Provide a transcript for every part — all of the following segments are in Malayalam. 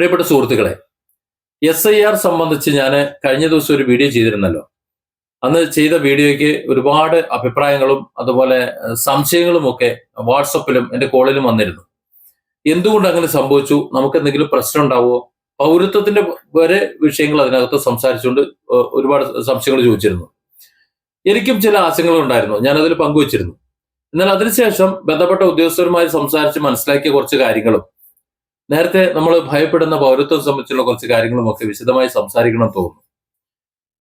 പ്രിയപ്പെട്ട സുഹൃത്തുക്കളെ എസ് ഐ ആർ സംബന്ധിച്ച് ഞാൻ കഴിഞ്ഞ ദിവസം ഒരു വീഡിയോ ചെയ്തിരുന്നല്ലോ. അന്ന് ചെയ്ത വീഡിയോയ്ക്ക് ഒരുപാട് അഭിപ്രായങ്ങളും അതുപോലെ സംശയങ്ങളും ഒക്കെ വാട്സപ്പിലും എന്റെ കോളിലും വന്നിരുന്നു. എന്തുകൊണ്ട് അങ്ങനെ സംഭവിച്ചു? നമുക്ക് എന്തെങ്കിലും പ്രശ്നം ഉണ്ടാവുമോ? പൗരത്വത്തിന്റെ വരെ വിഷയങ്ങൾ അതിനകത്ത് സംസാരിച്ചുകൊണ്ട് ഒരുപാട് സംശയങ്ങൾ ചോദിച്ചിരുന്നു. എനിക്കും ചില ആശങ്കകൾ ഉണ്ടായിരുന്നു. ഞാൻ അതിൽ പങ്കുവച്ചിരുന്നു. എന്നാൽ അതിനുശേഷം ബന്ധപ്പെട്ട ഉദ്യോഗസ്ഥരുമായി സംസാരിച്ച് മനസ്സിലാക്കിയ കുറച്ച് കാര്യങ്ങളും നേരത്തെ നമ്മൾ ഭയപ്പെടുന്ന പൗരത്വം സംബന്ധിച്ചുള്ള കുറച്ച് കാര്യങ്ങളും ഒക്കെ വിശദമായി സംസാരിക്കണം തോന്നുന്നു.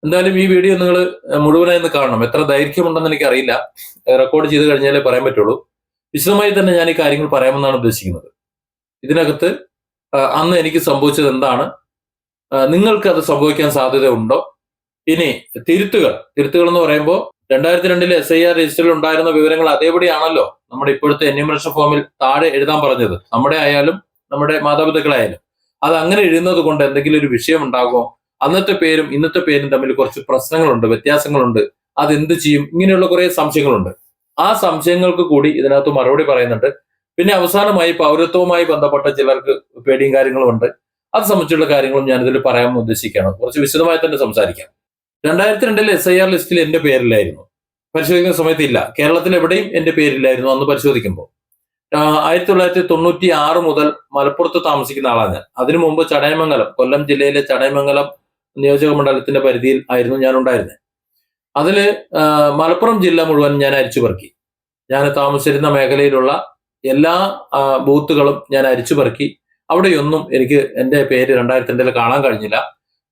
എന്തായാലും ഈ വീഡിയോ നിങ്ങൾ മുഴുവനായി ഒന്ന് കാണണം. എത്ര ദൈർഘ്യമുണ്ടെന്ന് എനിക്കറിയില്ല. റെക്കോർഡ് ചെയ്ത് കഴിഞ്ഞാലേ പറയാൻ പറ്റുള്ളൂ. വിശദമായി തന്നെ ഞാൻ ഈ കാര്യങ്ങൾ പറയാമെന്നാണ് ഉദ്ദേശിക്കുന്നത്. ഇതിനകത്ത് അന്ന് എനിക്ക് സംഭവിച്ചത് എന്താണ്? നിങ്ങൾക്ക് അത് സംഭവിക്കാൻ സാധ്യത ഉണ്ടോ? ഇനി തിരുത്തുകൾ. തിരുത്തുകൾ എന്ന് പറയുമ്പോൾ രണ്ടായിരത്തി രണ്ടിലെ എസ് ഐ ആർ രജിസ്റ്ററിൽ ഉണ്ടായിരുന്ന വിവരങ്ങൾ അതേപടിയാണല്ലോ നമ്മുടെ ഇപ്പോഴത്തെ എന്യൂമറേഷൻ ഫോമിൽ താഴെ എഴുതാൻ പറഞ്ഞത്. നമ്മുടെ ആയാലും നമ്മുടെ മാതാപിതാക്കളായാലും. അത് അങ്ങനെ എഴുതുന്നത് കൊണ്ട് എന്തെങ്കിലും ഒരു വിഷയം ഉണ്ടാകുമോ? അന്നത്തെ പേരും ഇന്നത്തെ പേരും തമ്മിൽ കുറച്ച് പ്രശ്നങ്ങളുണ്ട് വ്യത്യാസങ്ങളുണ്ട്. അത് എന്ത് ചെയ്യും? ഇങ്ങനെയുള്ള കുറെ സംശയങ്ങളുണ്ട്. ആ സംശയങ്ങൾക്ക് കൂടി ഇതിനകത്ത് മറുപടി പറയുന്നുണ്ട്. പിന്നെ അവസാനമായി പൗരത്വവുമായി ബന്ധപ്പെട്ട ചിലർക്ക് പേടിയും കാര്യങ്ങളും ഉണ്ട്. അത് സംബന്ധിച്ചുള്ള കാര്യങ്ങളും ഞാൻ ഇതിൽ പറയാൻ ഉദ്ദേശിക്കുകയാണ്. കുറച്ച് വിശദമായി തന്നെ സംസാരിക്കാം. രണ്ടായിരത്തി രണ്ടിൽ എസ് ഐ ആർ ലിസ്റ്റിൽ എന്റെ പേരില്ലായിരുന്നു. പരിശോധിക്കുന്ന സമയത്ത് ഇല്ല. കേരളത്തിൽ എവിടെയും എന്റെ പേരില്ലായിരുന്നു അന്ന് പരിശോധിക്കുമ്പോൾ. ആയിരത്തി തൊള്ളായിരത്തി തൊണ്ണൂറ്റി ആറ് മുതൽ മലപ്പുറത്ത് താമസിക്കുന്ന ആളാണ് ഞാൻ. അതിനു മുമ്പ് ചടയമംഗലം കൊല്ലം ജില്ലയിലെ ചടയമംഗലം നിയോജക മണ്ഡലത്തിന്റെ പരിധിയിൽ ആയിരുന്നു ഞാൻ ഉണ്ടായിരുന്നത് അതിൽ മലപ്പുറം ജില്ല മുഴുവൻ ഞാൻ അരിച്ചു പെറുക്കി. ഞാൻ താമസിച്ചിരുന്ന മേഖലയിലുള്ള എല്ലാ ബൂത്തുകളും ഞാൻ അരിച്ചു പെറുക്കി. അവിടെയൊന്നും എനിക്ക് എന്റെ പേര് രണ്ടായിരത്തി രണ്ടിൽ കാണാൻ കഴിഞ്ഞില്ല.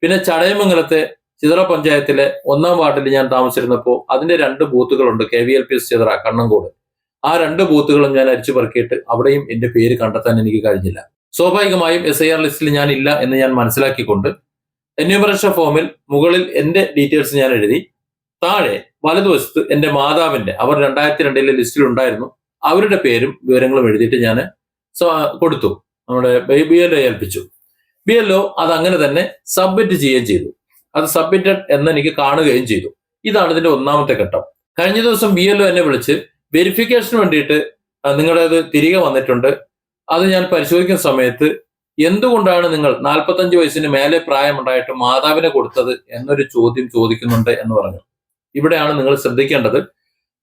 പിന്നെ ചടയമംഗലത്തെ ചിതറ പഞ്ചായത്തിലെ ഒന്നാം വാർഡിൽ ഞാൻ താമസിച്ചിരുന്നപ്പോൾ അതിന്റെ രണ്ട് ബൂത്തുകളുണ്ട് K V L P S Chithara Kannankode ആ രണ്ട് ബൂത്തുകളും ഞാൻ അരിച്ചു പറക്കിയിട്ട് അവിടെയും എന്റെ പേര് കണ്ടെത്താൻ എനിക്ക് കഴിഞ്ഞില്ല. സ്വാഭാവികമായും എസ് ഐ ആർ ലിസ്റ്റിൽ ഞാൻ ഇല്ല എന്ന് ഞാൻ മനസ്സിലാക്കിക്കൊണ്ട് എന്യൂമറേഷൻ ഫോമിൽ മുകളിൽ എന്റെ ഡീറ്റെയിൽസ് ഞാൻ എഴുതി താഴെ വലതുവശത്ത് എന്റെ മാതാവിന്റെ അവർ രണ്ടായിരത്തി രണ്ടിലെ ലിസ്റ്റിൽ ഉണ്ടായിരുന്നു അവരുടെ പേരും വിവരങ്ങളും എഴുതിയിട്ട് ഞാൻ കൊടുത്തു. നമ്മുടെ ബി എൽ ഒ ഏൽപ്പിച്ചു. ബി എൽ ഒ അത് അങ്ങനെ തന്നെ സബ്മിറ്റ് ചെയ്യുകയും ചെയ്തു. അത് സബ്മിറ്റഡ് എന്ന് എനിക്ക് കാണുകയും ചെയ്തു. ഇതാണ് ഇതിന്റെ ഒന്നാമത്തെ ഘട്ടം. കഴിഞ്ഞ ദിവസം ബി എൽ ഒ എന്നെ വിളിച്ച് വെരിഫിക്കേഷന് വേണ്ടിയിട്ട് നിങ്ങളുടെ അത് തിരികെ വന്നിട്ടുണ്ട്. അത് ഞാൻ പരിശോധിക്കുന്ന സമയത്ത് എന്തുകൊണ്ടാണ് നിങ്ങൾ നാൽപ്പത്തഞ്ച് വയസ്സിന് മേലെ പ്രായമുണ്ടായിട്ട് മാതാവിനെ കൊടുത്തത് എന്നൊരു ചോദ്യം ചോദിക്കുന്നുണ്ട് എന്ന് പറഞ്ഞു. ഇവിടെയാണ് നിങ്ങൾ ശ്രദ്ധിക്കേണ്ടത്.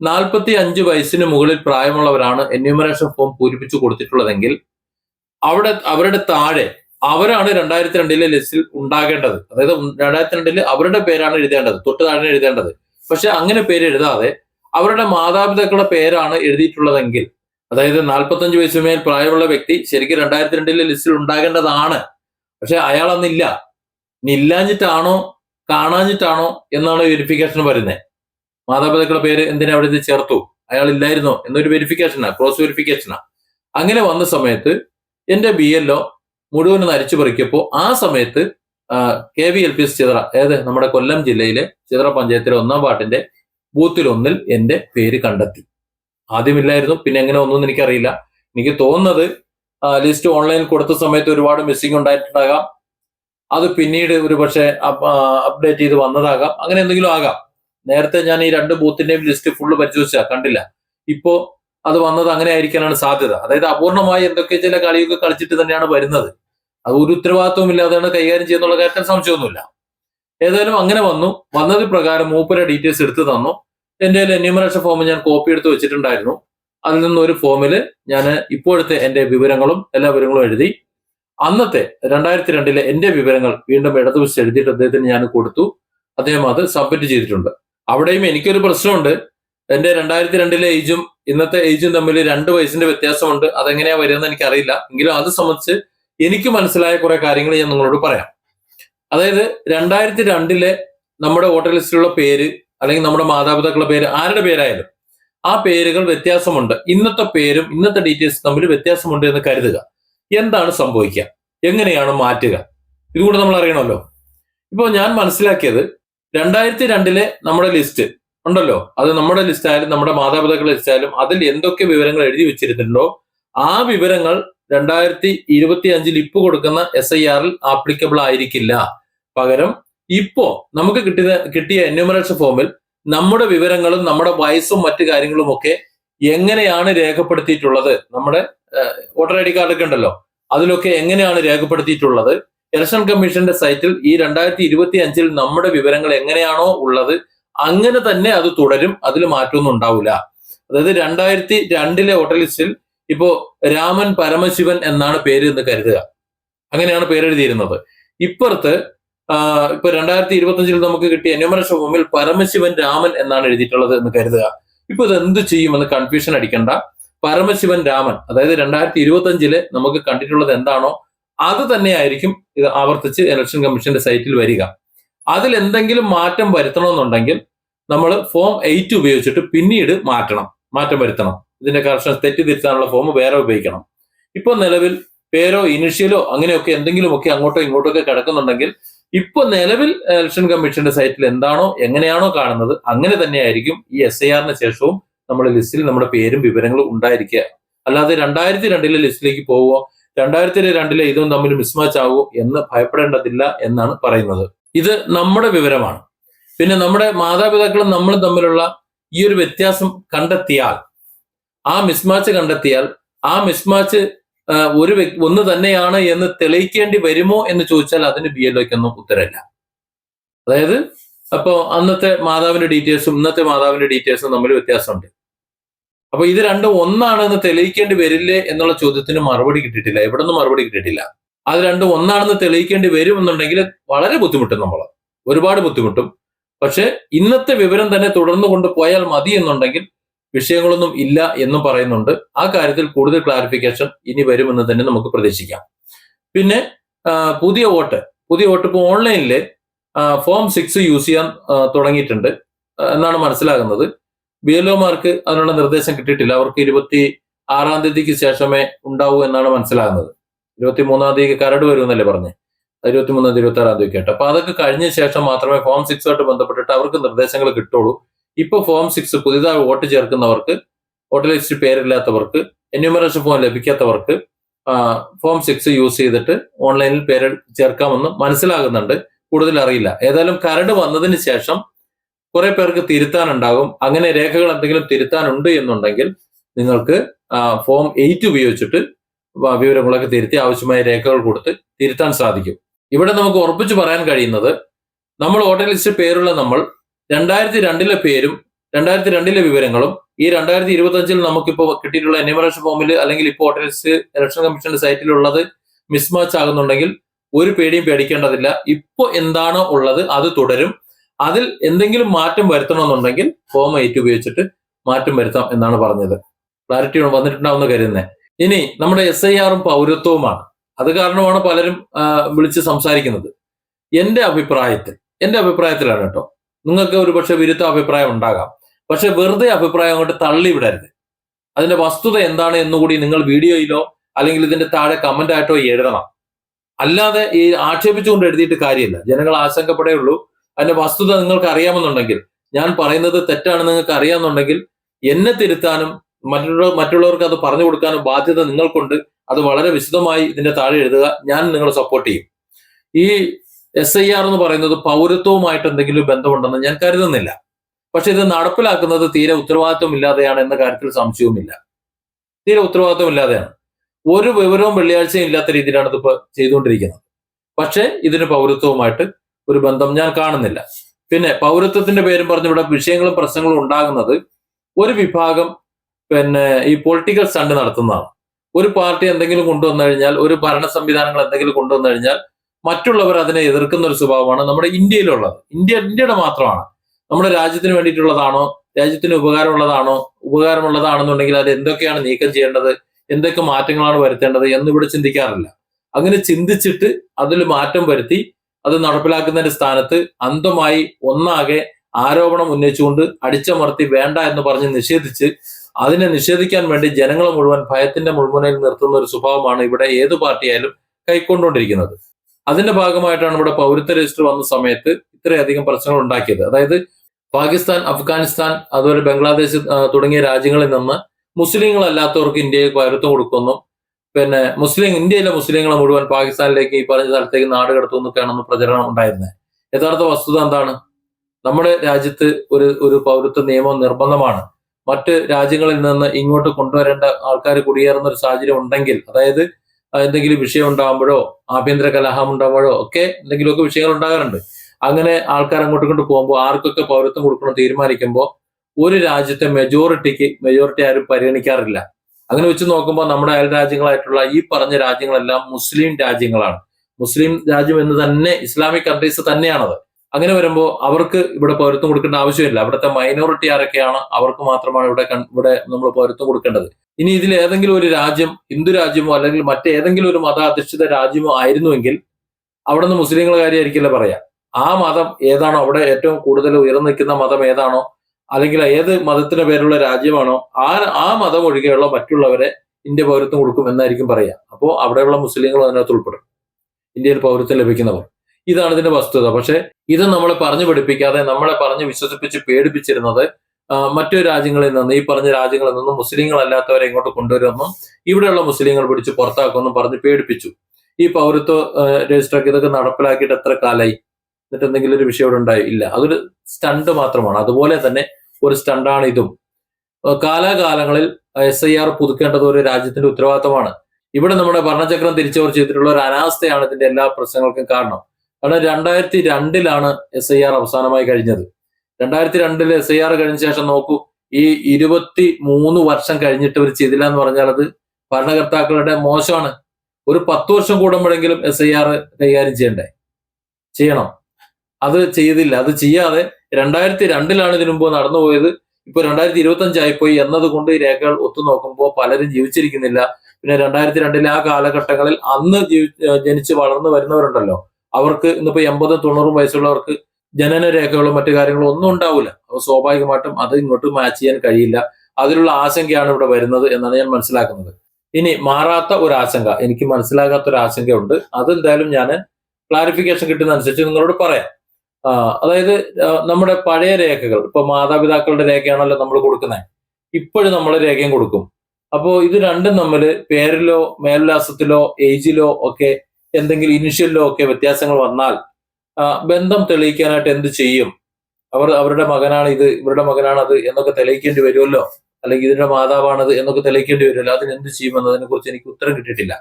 നാൽപ്പത്തി അഞ്ച് വയസ്സിന് മുകളിൽ പ്രായമുള്ളവരാണ് എന്യൂമറേഷൻ ഫോം പൂരിപ്പിച്ചു കൊടുത്തിട്ടുള്ളതെങ്കിൽ അവിടെ അവരുടെ താഴെ അവരാണ് രണ്ടായിരത്തി രണ്ടിലെ ലിസ്റ്റിൽ ഉണ്ടാകേണ്ടത്. അതായത് രണ്ടായിരത്തി രണ്ടിൽ അവരുടെ പേരാണ് എഴുതേണ്ടത്. തൊട്ട് താഴെ എഴുതേണ്ടത്. പക്ഷെ അങ്ങനെ പേര് എഴുതാതെ അവരുടെ മാതാപിതാക്കളുടെ പേരാണ് എഴുതിയിട്ടുള്ളതെങ്കിൽ അതായത് നാൽപ്പത്തഞ്ച് വയസ്സു മേൽ പ്രായമുള്ള വ്യക്തി ശരിക്കും രണ്ടായിരത്തി രണ്ടിലെ ലിസ്റ്റിൽ ഉണ്ടാകേണ്ടതാണ്. പക്ഷെ അയാൾ അന്നില്ല ഇനി ഇല്ലാഞ്ഞിട്ടാണോ കാണാഞ്ഞിട്ടാണോ എന്നാണ് വെരിഫിക്കേഷൻ വരുന്നത് മാതാപിതാക്കളുടെ പേര് എന്തിനാ അവിടെ ചേർത്തു? അയാൾ ഇല്ലായിരുന്നോ എന്നൊരു വെരിഫിക്കേഷനാ ക്രോസ് വെരിഫിക്കേഷനാ അങ്ങനെ വന്ന സമയത്ത് എന്റെ ബി എൽ ഒ അരിച്ചു പറിക്കപ്പോൾ ആ സമയത്ത് K V L P S Chithra ഏത്? നമ്മുടെ കൊല്ലം ജില്ലയിലെ ചിത്ര പഞ്ചായത്തിലെ ഒന്നാം വാർഡിന്റെ ബൂത്തിൽ ഒന്നിൽ എന്റെ പേര് കണ്ടെത്തി. ആദ്യമില്ലായിരുന്നു പിന്നെ എങ്ങനെ ഒന്നും എനിക്കറിയില്ല. എനിക്ക് തോന്നുന്നത് ലിസ്റ്റ് ഓൺലൈനിൽ കൊടുത്ത സമയത്ത് ഒരുപാട് മിസ്സിംഗ് ഉണ്ടായിട്ടുണ്ടാകാം. അത് പിന്നീട് ഒരു പക്ഷേ അപ്ഡേറ്റ് ചെയ്ത് വന്നതാകാം. അങ്ങനെ എന്തെങ്കിലും ആകാം. നേരത്തെ ഞാൻ ഈ രണ്ട് ബൂത്തിന്റെയും ലിസ്റ്റ് ഫുള്ള് പരിശോധിച്ചാ കണ്ടില്ല. ഇപ്പോ അത് വന്നത് അങ്ങനെ ആയിരിക്കാനാണ് സാധ്യത. അതായത് അപൂർണമായി എന്തൊക്കെ ചില കളിയൊക്കെ കളിച്ചിട്ട് തന്നെയാണ് വരുന്നത്. അത് ഒരു ഉത്തരവാദിത്വം ഇല്ലാതെയാണ് കൈകാര്യം ചെയ്യുന്നുള്ള കാര്യത്തിൽ സംശയമൊന്നുമില്ല. ഏതായാലും അങ്ങനെ വന്നു. വന്നത് പ്രകാരം മൂപ്പര ഡീറ്റെയിൽസ് എടുത്തു തന്നു. എന്റെ എന്യൂമറേഷൻ ഫോം ഞാൻ കോപ്പി എടുത്ത് വെച്ചിട്ടുണ്ടായിരുന്നു. അതിൽ നിന്ന് ഒരു ഫോമിൽ ഞാൻ ഇപ്പോഴത്തെ എന്റെ വിവരങ്ങളും എല്ലാ വിവരങ്ങളും എഴുതി. അന്നത്തെ രണ്ടായിരത്തി രണ്ടിലെ എന്റെ വിവരങ്ങൾ വീണ്ടും ഇടതുവശത്ത് എഴുതിയിട്ട് അദ്ദേഹത്തിന് ഞാൻ കൊടുത്തു. അദ്ദേഹം അത് സബ്മിറ്റ് ചെയ്തിട്ടുണ്ട്. അവിടെയും എനിക്കൊരു പ്രശ്നമുണ്ട്. എന്റെ രണ്ടായിരത്തി രണ്ടിലെ ഏജും ഇന്നത്തെ ഏജും തമ്മിൽ രണ്ട് വയസ്സിന്റെ വ്യത്യാസമുണ്ട്. അതെങ്ങനെയാ വരുന്നത് എനിക്കറിയില്ല. എങ്കിലും അത് സംബന്ധിച്ച് എനിക്ക് മനസ്സിലായ കുറെ കാര്യങ്ങൾ ഞാൻ നിങ്ങളോട് പറയാം. അതായത് രണ്ടായിരത്തി രണ്ടിലെ നമ്മുടെ വോട്ടർ ലിസ്റ്റിലുള്ള പേര് അല്ലെങ്കിൽ നമ്മുടെ മാതാപിതാക്കളുടെ പേര് ആരുടെ പേരായാലും ആ പേരുകൾ വ്യത്യാസമുണ്ട്. ഇന്നത്തെ പേരും ഇന്നത്തെ ഡീറ്റെയിൽസ് തമ്മിൽ വ്യത്യാസമുണ്ട് എന്ന് കരുതുക. എന്താണ് സംഭവിക്കുക? എങ്ങനെയാണ് മാറ്റുക? ഇതുകൂടെ നമ്മൾ അറിയണമല്ലോ. ഇപ്പോൾ ഞാൻ മനസ്സിലാക്കിയത് രണ്ടായിരത്തി രണ്ടിലെ നമ്മുടെ ലിസ്റ്റ് ഉണ്ടല്ലോ. അത് നമ്മുടെ ലിസ്റ്റ് ആയാലും നമ്മുടെ മാതാപിതാക്കളുടെ ലിസ്റ്റ് ആയാലും അതിൽ എന്തൊക്കെ വിവരങ്ങൾ എഴുതി വെച്ചിരുന്നുണ്ടോ ആ വിവരങ്ങൾ രണ്ടായിരത്തി ഇരുപത്തി അഞ്ചിൽ ഇപ്പോൾ കൊടുക്കുന്ന എസ് ഐ ആറിൽ ആപ്ലിക്കബിൾ ആയിരിക്കില്ല. പകരം ഇപ്പോ നമുക്ക് കിട്ടിയ കിട്ടിയ എന്യൂമറേഷൻ ഫോമിൽ നമ്മുടെ വിവരങ്ങളും നമ്മുടെ വയസ്സും മറ്റു കാര്യങ്ങളും ഒക്കെ എങ്ങനെയാണ് രേഖപ്പെടുത്തിയിട്ടുള്ളത്? നമ്മുടെ വോട്ടർ ഐ ഡി കാർഡൊക്കെ ഉണ്ടല്ലോ. അതിലൊക്കെ എങ്ങനെയാണ് രേഖപ്പെടുത്തിയിട്ടുള്ളത്? ഇലക്ഷൻ കമ്മീഷന്റെ സൈറ്റിൽ ഈ രണ്ടായിരത്തി ഇരുപത്തി അഞ്ചിൽ നമ്മുടെ വിവരങ്ങൾ എങ്ങനെയാണോ ഉള്ളത് അങ്ങനെ തന്നെ അത് തുടരും അതിൽ മാറ്റമൊന്നും ഉണ്ടാവില്ല അതായത് രണ്ടായിരത്തി രണ്ടിലെ വോട്ടർ ലിസ്റ്റിൽ ഇപ്പോ രാമൻ പരമശിവൻ എന്നാണ് പേര് എന്ന് കരുതുക. അങ്ങനെയാണ് പേരെഴുതിയിരുന്നത്. ഇപ്പുറത്ത് ഇപ്പൊ രണ്ടായിരത്തി ഇരുപത്തി അഞ്ചിൽ നമുക്ക് കിട്ടിയ അന്യമനുഷ്യ ഫോമിൽ പരമശിവൻ രാമൻ എന്നാണ് എഴുതിയിട്ടുള്ളത് എന്ന് കരുതുക. ഇപ്പൊ ഇത് എന്ത് ചെയ്യുമെന്ന് കൺഫ്യൂഷൻ അടിക്കണ്ട. പരമശിവൻ രാമൻ അതായത് രണ്ടായിരത്തി ഇരുപത്തി അഞ്ചിൽ നമുക്ക് കണ്ടിട്ടുള്ളത് എന്താണോ അത് തന്നെയായിരിക്കും ഇത് ആവർത്തിച്ച് ഇലക്ഷൻ കമ്മീഷന്റെ സൈറ്റിൽ വരിക. അതിൽ എന്തെങ്കിലും മാറ്റം വരുത്തണമെന്നുണ്ടെങ്കിൽ നമ്മൾ ഫോം എയ്റ്റ് ഉപയോഗിച്ചിട്ട് പിന്നീട് മാറ്റണം. മാറ്റം വരുത്തണം. ഇതിന്റെ കറക്ഷൻ തെറ്റിദ്ധരിച്ചാനുള്ള ഫോം വേറെ ഉപയോഗിക്കണം. ഇപ്പൊ നിലവിൽ പേരോ ഇനിഷ്യലോ അങ്ങനെയൊക്കെ എന്തെങ്കിലുമൊക്കെ അങ്ങോട്ടോ ഇങ്ങോട്ടോ ഒക്കെ കിടക്കുന്നുണ്ടെങ്കിൽ ഇപ്പൊ നിലവിൽ ഇലക്ഷൻ കമ്മീഷന്റെ സൈറ്റിൽ എന്താണോ എങ്ങനെയാണോ കാണുന്നത് അങ്ങനെ തന്നെയായിരിക്കും ഈ എസ് ഐ ആറിന് ശേഷവും നമ്മുടെ ലിസ്റ്റിൽ നമ്മുടെ പേരും വിവരങ്ങളും ഉണ്ടായിരിക്കുക. അല്ലാതെ രണ്ടായിരത്തി രണ്ടിലെ ലിസ്റ്റിലേക്ക് പോവോ രണ്ടായിരത്തി രണ്ടിലെ ഇതും തമ്മിൽ മിസ്മാച്ച് ആവുമോ എന്ന് ഭയപ്പെടേണ്ടതില്ല എന്നാണ് പറയുന്നത്. ഇത് നമ്മുടെ വിവരമാണ്. പിന്നെ നമ്മുടെ മാതാപിതാക്കളും നമ്മളും തമ്മിലുള്ള ഈ ഒരു വ്യത്യാസം കണ്ടെത്തിയാൽ ആ മിസ്മാച്ച് കണ്ടെത്തിയാൽ ആ മിസ്മാച്ച് ഒരു വ്യക്തി ഒന്ന് തന്നെയാണ് എന്ന് തെളിയിക്കേണ്ടി വരുമോ എന്ന് ചോദിച്ചാൽ അതിന് ബി എൽ ഒന്നും ഉത്തരമില്ല. അതായത് അപ്പോ അന്നത്തെ മാതാവിന്റെ ഡീറ്റെയിൽസും ഇന്നത്തെ മാതാവിന്റെ ഡീറ്റെയിൽസും തമ്മിൽ വ്യത്യാസമുണ്ട്. അപ്പൊ ഇത് രണ്ടും ഒന്നാണെന്ന് തെളിയിക്കേണ്ടി വരില്ലേ എന്നുള്ള ചോദ്യത്തിന് മറുപടി കിട്ടിയിട്ടില്ല. എവിടെ നിന്നും മറുപടി കിട്ടിയിട്ടില്ല. അത് രണ്ടും ഒന്നാണെന്ന് തെളിയിക്കേണ്ടി വരും എന്നുണ്ടെങ്കിൽ വളരെ ബുദ്ധിമുട്ടും നമ്മൾ ഒരുപാട് ബുദ്ധിമുട്ടും. പക്ഷെ ഇന്നത്തെ വിവരം തന്നെ തുടർന്നു കൊണ്ടുപോയാൽ മതി എന്നുണ്ടെങ്കിൽ വിഷയങ്ങളൊന്നും ഇല്ല എന്നും പറയുന്നുണ്ട്. ആ കാര്യത്തിൽ കൂടുതൽ ക്ലാരിഫിക്കേഷൻ ഇനി വരുമെന്ന് തന്നെ നമുക്ക് പ്രതീക്ഷിക്കാം. പിന്നെ പുതിയ വോട്ട്. പുതിയ വോട്ട് ഇപ്പോൾ ഓൺലൈനിൽ ഫോം സിക്സ് യൂസ് ചെയ്യാൻ തുടങ്ങിയിട്ടുണ്ട്. എന്നാണ് മനസ്സിലാകുന്നത്. ബി എൽ ഒമാർക്ക് അതിനുള്ള നിർദ്ദേശം കിട്ടിയിട്ടില്ല. അവർക്ക് ഇരുപത്തി ആറാം തീയതിക്ക് ശേഷമേ ഉണ്ടാവൂ എന്നാണ് മനസ്സിലാകുന്നത്. ഇരുപത്തി മൂന്നാം തീയതി കരട് വരുമെന്നല്ലേ പറഞ്ഞേ? ഇരുപത്തി മൂന്നാം ഇരുപത്തി ആറാം തീയതി കേട്ടോ അപ്പൊ അതൊക്കെ കഴിഞ്ഞ ശേഷം മാത്രമേ ഫോം സിക്സുമായിട്ട് ബന്ധപ്പെട്ടിട്ട് അവർക്ക് നിർദ്ദേശങ്ങൾ കിട്ടുള്ളൂ. ഇപ്പൊ ഫോം സിക്സ് പുതിയതായി വോട്ട് ചേർക്കുന്നവർക്ക് വോട്ടർ ലിസ്റ്റ് പേരില്ലാത്തവർക്ക് എന്യൂമറേഷൻ ഫോം ലഭിക്കാത്തവർക്ക് ഫോം സിക്സ് യൂസ് ചെയ്തിട്ട് ഓൺലൈനിൽ പേര് ചേർക്കാമെന്ന് മനസ്സിലാകുന്നുണ്ട്. കൂടുതൽ അറിയില്ല. ഏതായാലും കരട് വന്നതിന് ശേഷം കുറെ പേർക്ക് തിരുത്താനുണ്ടാകും. അങ്ങനെ രേഖകൾ എന്തെങ്കിലും തിരുത്താനുണ്ട് എന്നുണ്ടെങ്കിൽ നിങ്ങൾക്ക് ഫോം എയ്റ്റ് ഉപയോഗിച്ചിട്ട് വിവരങ്ങളൊക്കെ തിരുത്തി ആവശ്യമായ രേഖകൾ കൊടുത്ത് തിരുത്താൻ സാധിക്കും. ഇവിടെ നമുക്ക് ഉറപ്പിച്ച് പറയാൻ കഴിയുന്നത് നമ്മൾ വോട്ടർ ലിസ്റ്റ് പേരുള്ള നമ്മൾ രണ്ടായിരത്തി രണ്ടിലെ പേരും രണ്ടായിരത്തി രണ്ടിലെ വിവരങ്ങളും ഈ രണ്ടായിരത്തി ഇരുപത്തി അഞ്ചിൽ നമുക്കിപ്പോൾ കിട്ടിയിട്ടുള്ള എന്യൂമറേഷൻ ഫോമിൽ അല്ലെങ്കിൽ ഇപ്പോൾ ഓട്ടേഴ്സ് ഇലക്ഷൻ കമ്മീഷന്റെ സൈറ്റിലുള്ളത് മിസ്മാച്ച് ആകുന്നുണ്ടെങ്കിൽ ഒരു പേടിയും പേടിക്കേണ്ടതില്ല. ഇപ്പോൾ എന്താണോ ഉള്ളത് അത് തുടരും. അതിൽ എന്തെങ്കിലും മാറ്റം വരുത്തണമെന്നുണ്ടെങ്കിൽ ഫോം എയ്റ്റ് ഉപയോഗിച്ചിട്ട് മാറ്റം വരുത്താം എന്നാണ് പറഞ്ഞത്. ക്ലാരിറ്റി വന്നിട്ടുണ്ടാവുന്ന കരുതുന്നത് ഇനി നമ്മുടെ എസ് ഐ ആറും പൗരത്വവുമാണ്. അത് കാരണമാണ് പലരും വിളിച്ച് സംസാരിക്കുന്നത്. എന്റെ അഭിപ്രായത്തിൽ എന്റെ അഭിപ്രായത്തിലാണ് കേട്ടോ. നിങ്ങൾക്ക് ഒരു പക്ഷെ വിരുദ്ധ അഭിപ്രായം ഉണ്ടാകാം. പക്ഷെ വെറുതെ അഭിപ്രായം അങ്ങോട്ട് തള്ളി വിടരുത് അതിന്റെ വസ്തുത എന്താണ് എന്നുകൂടി നിങ്ങൾ വീഡിയോയിലോ അല്ലെങ്കിൽ ഇതിന്റെ താഴെ കമന്റ് ആയിട്ടോ എഴുതണം. അല്ലാതെ ഈ ആക്ഷേപിച്ചുകൊണ്ട് എഴുതിയിട്ട് കാര്യമില്ല. ജനങ്ങൾ ആശങ്കപ്പെടേ ഉള്ളൂ. അതിന്റെ വസ്തുത നിങ്ങൾക്ക് അറിയാമെന്നുണ്ടെങ്കിൽ ഞാൻ പറയുന്നത് തെറ്റാണ് നിങ്ങൾക്ക് അറിയാമെന്നുണ്ടെങ്കിൽ എന്നെ തിരുത്താനും മറ്റുള്ള മറ്റുള്ളവർക്ക് അത് പറഞ്ഞു കൊടുക്കാനും ബാധ്യത നിങ്ങൾക്കുണ്ട്. അത് വളരെ വിശദമായി ഇതിന്റെ താഴെ എഴുതുക. ഞാൻ നിങ്ങളെ സപ്പോർട്ട് ചെയ്യും. ഈ എസ് ഐ ആർ എന്ന് പറയുന്നത് പൗരത്വവുമായിട്ട് എന്തെങ്കിലും ബന്ധമുണ്ടെന്ന് ഞാൻ കരുതുന്നില്ല. പക്ഷെ ഇത് നടപ്പിലാക്കുന്നത് തീരെ ഉത്തരവാദിത്വം ഇല്ലാതെയാണ് എന്ന കാര്യത്തിൽ സംശയവുമില്ല. തീരെ ഉത്തരവാദിത്വം ഇല്ലാതെയാണ് ഒരു വിവരവും വെള്ളിയാഴ്ചയും ഇല്ലാത്ത രീതിയിലാണ് ഇതിപ്പോ ചെയ്തുകൊണ്ടിരിക്കുന്നത്. പക്ഷെ ഇതിന് പൗരത്വവുമായിട്ട് ഒരു ബന്ധം ഞാൻ കാണുന്നില്ല. പിന്നെ പൗരത്വത്തിന്റെ പേരും പറഞ്ഞ് ഇവിടെ വിഷയങ്ങളും പ്രശ്നങ്ങളും ഉണ്ടാകുന്നത് ഒരു വിഭാഗം പിന്നെ ഈ പൊളിറ്റിക്കൽ സ്റ്റണ്ട് നടത്തുന്നതാണ്. ഒരു പാർട്ടി എന്തെങ്കിലും കൊണ്ടുവന്നു കഴിഞ്ഞാൽ ഒരു ഭരണ സംവിധാനങ്ങൾ എന്തെങ്കിലും കൊണ്ടുവന്നു കഴിഞ്ഞാൽ മറ്റുള്ളവർ അതിനെ എതിർക്കുന്ന ഒരു സ്വഭാവമാണ് നമ്മുടെ ഇന്ത്യയിലുള്ളത്. ഇന്ത്യ ഇന്ത്യയുടെ മാത്രമാണ്. നമ്മുടെ രാജ്യത്തിന് വേണ്ടിയിട്ടുള്ളതാണോ രാജ്യത്തിന് ഉപകാരമുള്ളതാണോ ഉപകാരമുള്ളതാണെന്നുണ്ടെങ്കിൽ അത് എന്തൊക്കെയാണ് നീക്കം ചെയ്യേണ്ടത് എന്തൊക്കെ മാറ്റങ്ങളാണ് വരുത്തേണ്ടത് എന്ന് ഇവിടെ ചിന്തിക്കാറില്ല. അങ്ങനെ ചിന്തിച്ചിട്ട് അതിൽ മാറ്റം വരുത്തി അത് നടപ്പിലാക്കുന്നതിന്റെ സ്ഥാനത്ത് അന്തമായി ഒന്നാകെ ആരോപണം ഉന്നയിച്ചുകൊണ്ട് അടിച്ചമർത്തി വേണ്ട എന്ന് പറഞ്ഞ് നിഷേധിച്ച് അതിനെ നിഷേധിക്കാൻ വേണ്ടി ജനങ്ങളെ മുഴുവൻ ഭയത്തിന്റെ മുൾമുനയിൽ നിർത്തുന്ന ഒരു സ്വഭാവമാണ് ഇവിടെ ഏത് പാർട്ടിയായാലും കൈക്കൊണ്ടുകൊണ്ടിരിക്കുന്നത്. അതിന്റെ ഭാഗമായിട്ടാണ് ഇവിടെ പൗരത്വ രജിസ്റ്റർ വന്ന സമയത്ത് ഇത്രയധികം പ്രശ്നങ്ങൾ ഉണ്ടാക്കിയത്. അതായത് പാകിസ്ഥാൻ അഫ്ഗാനിസ്ഥാൻ അതുപോലെ ബംഗ്ലാദേശ് തുടങ്ങിയ രാജ്യങ്ങളിൽ നിന്ന് മുസ്ലിങ്ങളല്ലാത്തവർക്ക് ഇന്ത്യയിൽ പൗരത്വം കൊടുക്കുന്നു. പിന്നെ മുസ്ലിം ഇന്ത്യയിലെ മുസ്ലിങ്ങളെ മുഴുവൻ പാകിസ്ഥാനിലേക്ക് ഈ പറഞ്ഞ സ്ഥലത്തേക്ക് നാട് കടത്തുന്നൊക്കെയാണെന്ന് പ്രചരണം ഉണ്ടായിരുന്നത്. യഥാർത്ഥ വസ്തുത എന്താണ്? നമ്മുടെ രാജ്യത്ത് ഒരു ഒരു പൗരത്വ നിയമം നിർബന്ധമാണ്. മറ്റ് രാജ്യങ്ങളിൽ നിന്ന് ഇങ്ങോട്ട് കൊണ്ടുവരേണ്ട ആൾക്കാർ കുടിയേറുന്ന ഒരു സാഹചര്യം ഉണ്ടെങ്കിൽ അതായത് എന്തെങ്കിലും വിഷയം ഉണ്ടാകുമ്പോഴോ ആഭ്യന്തര കലഹം ഉണ്ടാകുമ്പോഴോ ഒക്കെ എന്തെങ്കിലുമൊക്കെ വിഷയങ്ങൾ ഉണ്ടാകാറുണ്ട്. അങ്ങനെ ആൾക്കാർ അങ്ങോട്ട് കൊണ്ട് പോകുമ്പോൾ ആർക്കൊക്കെ പൗരത്വം കൊടുക്കണം തീരുമാനിക്കുമ്പോൾ ഒരു രാജ്യത്തെ മെജോറിറ്റിക്ക് മെജോറിറ്റി ആരും പരിഗണിക്കാറില്ല. അങ്ങനെ വെച്ച് നോക്കുമ്പോൾ നമ്മുടെ അയൽ രാജ്യങ്ങളായിട്ടുള്ള ഈ പറഞ്ഞ രാജ്യങ്ങളെല്ലാം മുസ്ലിം രാജ്യങ്ങളാണ്. മുസ്ലിം രാജ്യം എന്ന് തന്നെ ഇസ്ലാമിക് കൺട്രീസ് തന്നെയാണത്. അങ്ങനെ വരുമ്പോൾ അവർക്ക് ഇവിടെ പൗരത്വം കൊടുക്കേണ്ട ആവശ്യമില്ല. അവിടുത്തെ മൈനോറിറ്റി ആരൊക്കെയാണ് അവർക്ക് മാത്രമാണ് ഇവിടെ ഇവിടെ നമ്മൾ പൗരത്വം കൊടുക്കേണ്ടത്. ഇനി ഇതിൽ ഏതെങ്കിലും ഒരു രാജ്യം ഹിന്ദു രാജ്യമോ അല്ലെങ്കിൽ മറ്റേതെങ്കിലും ഒരു മതാധിഷ്ഠിത രാജ്യമോ ആയിരുന്നുവെങ്കിൽ അവിടെ നിന്ന് മുസ്ലിങ്ങളുടെ കാര്യമായിരിക്കില്ല പറയാം. ആ മതം ഏതാണോ അവിടെ ഏറ്റവും കൂടുതൽ ഉയർന്നു നിൽക്കുന്ന മതം ഏതാണോ അല്ലെങ്കിൽ ഏത് മതത്തിന്റെ പേരുള്ള രാജ്യമാണോ ആ ആ മതം ഒഴികെയുള്ള മറ്റുള്ളവരെ ഇന്ത്യ പൗരത്വം കൊടുക്കും എന്നായിരിക്കും പറയാ. അപ്പോൾ അവിടെയുള്ള മുസ്ലിങ്ങളും അതിനകത്ത് ഉൾപ്പെടും. ഇന്ത്യയിൽ പൗരത്വം ലഭിക്കുന്നവർ. ഇതാണ് ഇതിന്റെ വസ്തുത. പക്ഷെ ഇത് നമ്മളെ പറഞ്ഞു പഠിപ്പിക്കാതെ നമ്മളെ പറഞ്ഞ് വിശ്വസിപ്പിച്ച് പേടിപ്പിച്ചിരുന്നത് മറ്റു രാജ്യങ്ങളിൽ നിന്ന് ഈ പറഞ്ഞ രാജ്യങ്ങളിൽ നിന്നും മുസ്ലിങ്ങളല്ലാത്തവരെ ഇങ്ങോട്ട് കൊണ്ടുവരുമെന്നും ഇവിടെയുള്ള മുസ്ലിങ്ങൾ പിടിച്ച് പുറത്താക്കുമെന്നും പറഞ്ഞ് പേടിപ്പിച്ചു. ഈ പൗരത്വ രജിസ്റ്റർ ഒക്കെ ഇതൊക്കെ നടപ്പിലാക്കിയിട്ട് എത്ര കാലായി? എന്നിട്ട് എന്തെങ്കിലും ഒരു വിഷയം ഇവിടെ ഉണ്ടായി? ഇല്ല. അതൊരു സ്റ്റണ്ട് മാത്രമാണ്. അതുപോലെ തന്നെ ഒരു സ്റ്റണ്ടാണ് ഇതും. കാലാകാലങ്ങളിൽ എസ് ഐ ആർ പുതുക്കേണ്ടത് ഒരു രാജ്യത്തിന്റെ ഉത്തരവാദിത്തമാണ്. ഇവിടെ നമ്മുടെ ഭരണചക്രം തിരിച്ചവർ ചെയ്തിട്ടുള്ള ഒരു അനാസ്ഥയാണ് ഇതിന്റെ എല്ലാ പ്രശ്നങ്ങൾക്കും കാരണം. കാരണം രണ്ടായിരത്തി രണ്ടിലാണ് എസ് ഐ ആർ അവസാനമായി കഴിഞ്ഞത്. രണ്ടായിരത്തി രണ്ടിൽ എസ് ഐ ആർ കഴിഞ്ഞ ശേഷം നോക്കൂ ഈ ഇരുപത്തി മൂന്ന് വർഷം കഴിഞ്ഞിട്ട് ഇവർ ചെയ്തില്ല എന്ന് പറഞ്ഞാൽ അത് ഭരണകർത്താക്കളുടെ മോശമാണ്. ഒരു പത്ത് വർഷം കൂടുമ്പോഴെങ്കിലും എസ് ഐ ആർ കൈകാര്യം ചെയ്യണ്ടേ? ചെയ്യണം? അത് ചെയ്തില്ല. അത് ചെയ്യാതെ രണ്ടായിരത്തി രണ്ടിലാണ് ഇതിനു മുമ്പ് നടന്നുപോയത് ഇപ്പൊ രണ്ടായിരത്തി ഇരുപത്തി അഞ്ചായിപ്പോയി എന്നതുകൊണ്ട് ഈ രേഖകൾ ഒത്തു നോക്കുമ്പോൾ പലരും ജീവിച്ചിരിക്കുന്നില്ല. പിന്നെ രണ്ടായിരത്തി രണ്ടിലെ ആ കാലഘട്ടങ്ങളിൽ അന്ന് ജീവി- ജനിച്ച് വളർന്നു വരുന്നവരുണ്ടല്ലോ. അവർക്ക് ഇന്നിപ്പോ എൺപതും തൊണ്ണൂറും വയസ്സുള്ളവർക്ക് ജനന രേഖകളോ മറ്റു കാര്യങ്ങളോ ഒന്നും ഉണ്ടാവില്ല അപ്പോൾ സ്വാഭാവികമായിട്ടും അത് ഇങ്ങോട്ട് മാച്ച് ചെയ്യാൻ കഴിയില്ല. അതിലുള്ള ആശങ്കയാണ് ഇവിടെ വരുന്നത് എന്നാണ് ഞാൻ മനസ്സിലാക്കുന്നത്. ഇനി മാറാത്ത ഒരു ആശങ്ക എനിക്ക് മനസ്സിലാകാത്ത ഒരു ആശങ്കയുണ്ട് അതെന്തായാലും ഞാൻ ക്ലാരിഫിക്കേഷൻ കിട്ടുന്ന അനുസരിച്ച് നിങ്ങളോട് പറയാം. അതായത് നമ്മുടെ പഴയ രേഖകൾ ഇപ്പൊ മാതാപിതാക്കളുടെ രേഖയാണല്ലോ നമ്മൾ കൊടുക്കുന്നത് ഇപ്പോഴും നമ്മൾ രേഖയും കൊടുക്കും. അപ്പോൾ ഇത് രണ്ടും തമ്മിൽ പേരിലോ മേൽവിലാസത്തിലോ ഏജിലോ ഒക്കെ എന്തെങ്കിലും ഇനിഷ്യലിലോ ഒക്കെ വ്യത്യാസങ്ങൾ വന്നാൽ ബന്ധം തെളിയിക്കാനായിട്ട് എന്ത് ചെയ്യും? അവർ അവരുടെ മകനാണ് ഇത് ഇവരുടെ മകനാണ് അത് എന്നൊക്കെ തെളിയിക്കേണ്ടി വരുമല്ലോ? അല്ലെങ്കിൽ ഇതിന്റെ മാതാവാണത് എന്നൊക്കെ തെളിയിക്കേണ്ടി വരുമല്ലോ? അതിന് എന്ത് ചെയ്യുമെന്നതിനെ കുറിച്ച് എനിക്ക് ഉത്തരം കിട്ടിയിട്ടില്ല.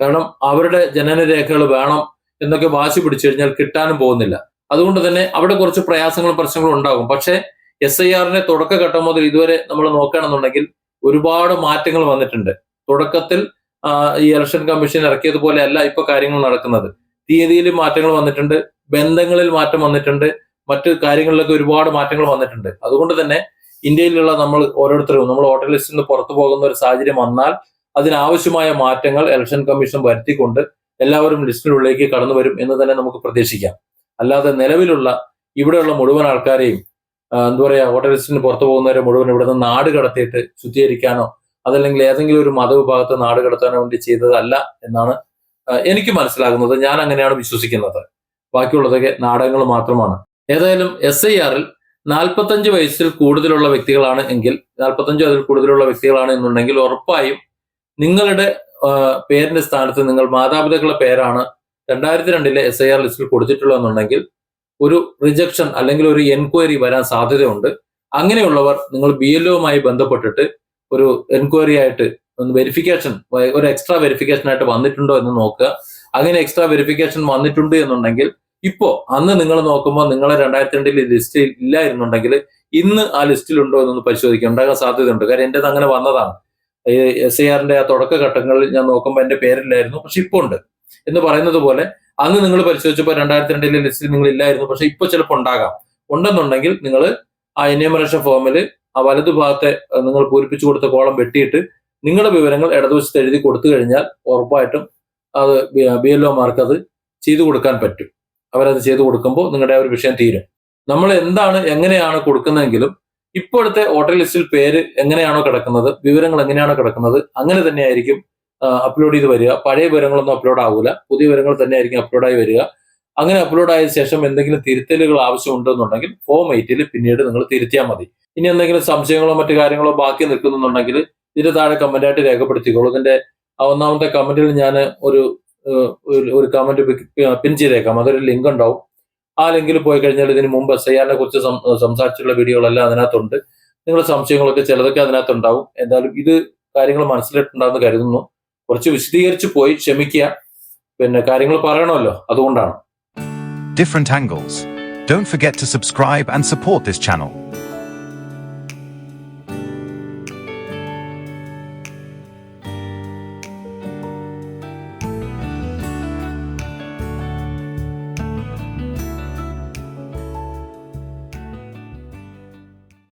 കാരണം അവരുടെ ജനന രേഖകൾ വേണം എന്നൊക്കെ വാശി പിടിച്ചു കഴിഞ്ഞാൽ കിട്ടാനും പോകുന്നില്ല. അതുകൊണ്ട് തന്നെ അവിടെ കുറച്ച് പ്രയാസങ്ങളും പ്രശ്നങ്ങളും ഉണ്ടാകും. പക്ഷേ എസ് ഐ ആറിന്റെ തുടക്കഘട്ടം മുതൽ ഇതുവരെ നമ്മൾ നോക്കുകയാണെന്നുണ്ടെങ്കിൽ ഒരുപാട് മാറ്റങ്ങൾ വന്നിട്ടുണ്ട്. തുടക്കത്തിൽ ഈ ഇലക്ഷൻ കമ്മീഷൻ ഇറക്കിയതുപോലെ അല്ല ഇപ്പൊ കാര്യങ്ങൾ നടക്കുന്നത്. തീയതിയിൽ മാറ്റങ്ങൾ വന്നിട്ടുണ്ട് ബന്ധങ്ങളിൽ മാറ്റം വന്നിട്ടുണ്ട് മറ്റ് കാര്യങ്ങളിലൊക്കെ ഒരുപാട് മാറ്റങ്ങൾ വന്നിട്ടുണ്ട്. അതുകൊണ്ട് തന്നെ ഇന്ത്യയിലുള്ള നമ്മൾ ഓരോരുത്തരും നമ്മൾ വോട്ടർ ലിസ്റ്റിൽ നിന്ന് പുറത്തു പോകുന്ന ഒരു സാഹചര്യം വന്നാൽ അതിനാവശ്യമായ മാറ്റങ്ങൾ ഇലക്ഷൻ കമ്മീഷൻ വരുത്തിക്കൊണ്ട് എല്ലാവരും ലിസ്റ്റിനുള്ളിലേക്ക് കടന്നു വരും എന്ന് തന്നെ നമുക്ക് പ്രതീക്ഷിക്കാം. അല്ലാതെ നിലവിലുള്ള ഇവിടെയുള്ള മുഴുവൻ ആൾക്കാരെയും എന്താ പറയാ വോട്ടർ ലിസ്റ്റിന് പുറത്തു പോകുന്നവരെ മുഴുവൻ ഇവിടെ നിന്ന് നാട് കടത്തിയിട്ട് ശുദ്ധീകരിക്കാനോ അതല്ലെങ്കിൽ ഏതെങ്കിലും ഒരു മതവിഭാഗത്തെ നാട് കടത്താനോ വേണ്ടി ചെയ്തതല്ല എന്നാണ് എനിക്ക് മനസ്സിലാകുന്നത് ഞാൻ അങ്ങനെയാണ് വിശ്വസിക്കുന്നത്. ബാക്കിയുള്ളതൊക്കെ നാടകങ്ങൾ മാത്രമാണ്. ഏതായാലും എസ് ഐ ആറിൽ നാൽപ്പത്തഞ്ച് വയസ്സിൽ കൂടുതലുള്ള വ്യക്തികളാണ് എങ്കിൽ നാൽപ്പത്തഞ്ചോ അതിൽ കൂടുതലുള്ള വ്യക്തികളാണ് എന്നുണ്ടെങ്കിൽ ഉറപ്പായും നിങ്ങളുടെ പേരിന്റെ സ്ഥാനത്ത് നിങ്ങൾ മാതാപിതാക്കളുടെ പേരാണ് രണ്ടായിരത്തി രണ്ടിലെ എസ് ഐ ആർ ലിസ്റ്റിൽ കൊടുത്തിട്ടുള്ളതെന്നുണ്ടെങ്കിൽ ഒരു റിജക്ഷൻ അല്ലെങ്കിൽ ഒരു എൻക്വയറി വരാൻ സാധ്യതയുണ്ട്. അങ്ങനെയുള്ളവർ നിങ്ങൾ ബി എൽ ബന്ധപ്പെട്ടിട്ട് ഒരു എൻക്വയറി ആയിട്ട് വെരിഫിക്കേഷൻ ഒരു എക്സ്ട്രാ വെരിഫിക്കേഷൻ ആയിട്ട് വന്നിട്ടുണ്ടോ എന്ന് നോക്കുക. അങ്ങനെ എക്സ്ട്രാ വെരിഫിക്കേഷൻ വന്നിട്ടുണ്ട് എന്നുണ്ടെങ്കിൽ ഇപ്പോ അന്ന് നിങ്ങൾ നോക്കുമ്പോൾ നിങ്ങളെ രണ്ടായിരത്തി രണ്ടിൽ ലിസ്റ്റിൽ ഇല്ലായിരുന്നുണ്ടെങ്കിൽ ഇന്ന് ആ ലിസ്റ്റിലുണ്ടോ എന്നൊന്ന് പരിശോധിക്കുക. ഉണ്ടാകാൻ സാധ്യതയുണ്ട്. കാര്യം എന്റെത് അങ്ങനെ വന്നതാണ്. എസ് ഐ ആറിന്റെ ആ തുടക്ക ഘട്ടങ്ങളിൽ ഞാൻ നോക്കുമ്പോൾ എന്റെ പേരില്ലായിരുന്നു പക്ഷെ ഇപ്പൊ ഉണ്ട്. എന്ന് പറയുന്നത് പോലെ അന്ന് നിങ്ങൾ പരിശോധിച്ചപ്പോൾ രണ്ടായിരത്തി രണ്ടിലെ ലിസ്റ്റിൽ നിങ്ങൾ ഇല്ലായിരുന്നു പക്ഷെ ഇപ്പോൾ ചിലപ്പോൾ ഉണ്ടാകാം. ഉണ്ടെന്നുണ്ടെങ്കിൽ നിങ്ങൾ ആ എന്യൂമറേഷൻ ഫോമിൽ ആ വലതുഭാഗത്തെ നിങ്ങൾ പൂരിപ്പിച്ചു കൊടുത്ത കോളം വെട്ടിയിട്ട് നിങ്ങളുടെ വിവരങ്ങൾ ഇടതുവശത്ത് എഴുതി കൊടുത്തു കഴിഞ്ഞാൽ ഉറപ്പായിട്ടും അത് ബി എൽ ഒമാർക്ക് അത് ചെയ്തു കൊടുക്കാൻ പറ്റും. അവരത് ചെയ്തു കൊടുക്കുമ്പോൾ നിങ്ങളുടെ ആ ഒരു വിഷയം തീരും. നമ്മൾ എന്താണ് എങ്ങനെയാണ് കൊടുക്കുന്നതെങ്കിലും ഇപ്പോഴത്തെ വോട്ടർ ലിസ്റ്റിൽ പേര് എങ്ങനെയാണോ കിടക്കുന്നത് വിവരങ്ങൾ എങ്ങനെയാണോ കിടക്കുന്നത് അങ്ങനെ തന്നെയായിരിക്കും അപ്ലോഡ് ചെയ്ത് വരിക. പഴയ വിവരങ്ങളൊന്നും അപ്ലോഡ് ആവില്ല പുതിയ വിവരങ്ങൾ തന്നെയായിരിക്കും അപ്ലോഡായി വരിക. അങ്ങനെ അപ്ലോഡ് ആയ ശേഷം എന്തെങ്കിലും തിരുത്തലുകൾ ആവശ്യമുണ്ടെന്നുണ്ടെങ്കിൽ ഫോം എയ്റ്റിൽ പിന്നീട് നിങ്ങൾ തിരുത്തിയാൽ മതി. ഇനി എന്തെങ്കിലും സംശയങ്ങളോ മറ്റു കാര്യങ്ങളോ ബാക്കി നിൽക്കുന്നുണ്ടെങ്കിൽ ഇതിന്റെ താഴെ കമന്റ് ആയിട്ട് രേഖപ്പെടുത്തിക്കോളൂ. ഇതിന്റെ ഒന്നാമത്തെ കമന്റിൽ ഞാൻ ഒരു ഒരു- കമന്റ് പിൻ ചെയ്തേക്കാം. അതൊരു ലിങ്ക് ഉണ്ടാവും. ആ ലിങ്കിൽ പോയി കഴിഞ്ഞാൽ ഇതിന് മുമ്പ് എസ് ഐ ആറിനെ കുറിച്ച് സംസാരിച്ചിട്ടുള്ള വീഡിയോകളെല്ലാം അതിനകത്തുണ്ട്. നിങ്ങളുടെ സംശയങ്ങളൊക്കെ ചിലതൊക്കെ അതിനകത്തുണ്ടാവും. എന്തായാലും ഇത് കാര്യങ്ങൾ മനസ്സിലിട്ടുണ്ടാകുമെന്ന് കരുതുന്നു. കുറച്ച് വിശദീകരിച്ച് പോയി ക്ഷമിക്കുക. പിന്നെ കാര്യങ്ങൾ പറയണമല്ലോ. അതുകൊണ്ടാണ്. Different angles. Don't forget to subscribe and support this channel.